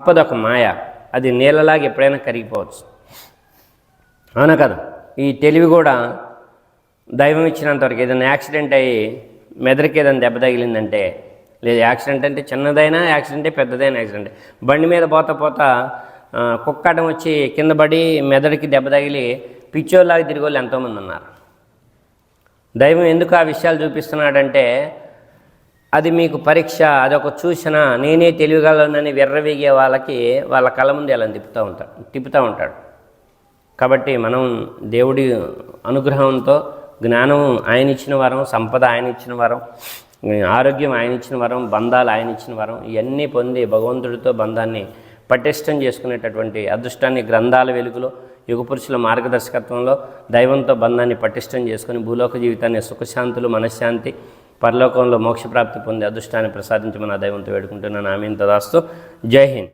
అప్పదొక మాయ. అది నీళ్ళలాగా ఎప్పుడైనా కరిగిపోవచ్చు. అవునా కదా? ఈ తెలివి కూడా దైవం ఇచ్చినంతవరకు ఏదైనా యాక్సిడెంట్ అయ్యి మెదడుకి ఏదైనా దెబ్బ తగిలిందంటే లేదు యాక్సిడెంట్ అంటే చిన్నదైనా యాక్సిడెంటే పెద్దదైనా యాక్సిడెంట్. బండి మీద పోతా పోతా కుక్కడం కుక్కటం వచ్చి కింద పడి మెదడుకి దెబ్బ తగిలి పిచ్చోళ్ళలాగా తిరిగి వాళ్ళు ఎంతోమంది ఉన్నారు. దైవం ఎందుకు ఆ విషయాలు చూపిస్తున్నాడంటే అది మీకు పరీక్ష అదొక చూసిన నేనే తెలియగలనని విర్రవీగే వాళ్ళకి వాళ్ళ కళ్ళ ముందు ఎలా తిప్పుతూ ఉంటాడు తిప్పుతూ ఉంటాడు. కాబట్టి మనం దేవుడి అనుగ్రహంతో జ్ఞానం ఆయన ఇచ్చిన వరం సంపద ఆయన ఇచ్చిన వరం ఆరోగ్యం ఆయన ఇచ్చిన వరం బంధాలు ఆయన ఇచ్చిన వరం ఇవన్నీ పొంది భగవంతుడితో బంధాన్ని పటిష్టం చేసుకునేటటువంటి అదృష్టాన్ని గ్రంథాల వెలుగులో యుగపురుషుల మార్గదర్శకత్వంలో దైవంతో బంధాన్ని పటిష్టం చేసుకుని భూలోక జీవితాన్ని సుఖశాంతులు మనశ్శాంతి పరలోకంలో మోక్షప్రాప్తి పొందే అదృష్టాన్ని ప్రసాదించమని ఆ దైవంతో వేడుకుంటున్నాను. ఆమె తదాస్తు. జై హింద్.